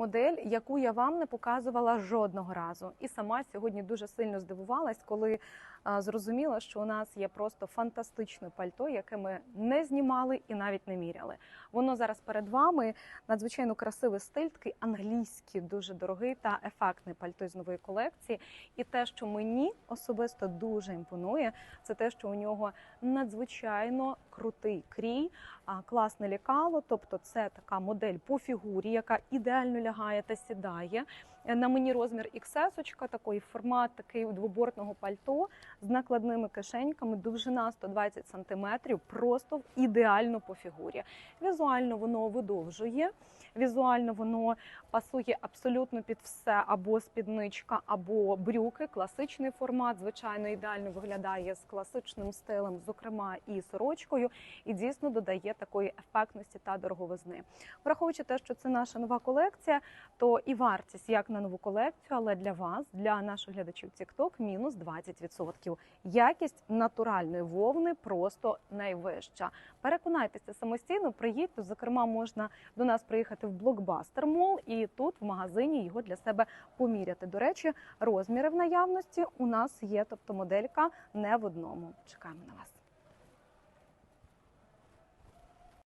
Модель, яку я вам не показувала жодного разу, і сама сьогодні дуже сильно здивувалась, коли зрозуміла, що у нас є просто фантастичне пальто, яке ми не знімали і навіть не міряли. Воно зараз перед вами надзвичайно красивий стиль, такий англійський, дуже дорогий та ефектний пальто з нової колекції. І те, що мені особисто дуже імпонує, це те, що у нього надзвичайно крутий крій, класне лікало. Тобто, це така модель по фігурі, яка ідеально лягає та сідає. На мені розмір XS, такий формат такий двобортного пальто з накладними кишеньками, довжина 120 см, просто ідеально по фігурі. Візуально воно видовжує, візуально воно пасує абсолютно під все, або спідничка, або брюки. Класичний формат, звичайно, ідеально виглядає з класичним стилем, зокрема і сорочкою, і дійсно додає такої ефектності та дороговизни. Враховуючи те, що це наша нова колекція, то і вартість як на нову колекцію, але для вас, для наших глядачів TikTok, мінус 20%. Якість натуральної вовни просто найвища. Переконайтеся самостійно, приїдьте. Зокрема, можна до нас приїхати в блокбастер мол і тут в магазині його для себе поміряти. До речі, розміри в наявності у нас є, тобто моделька не в одному. Чекаємо на вас.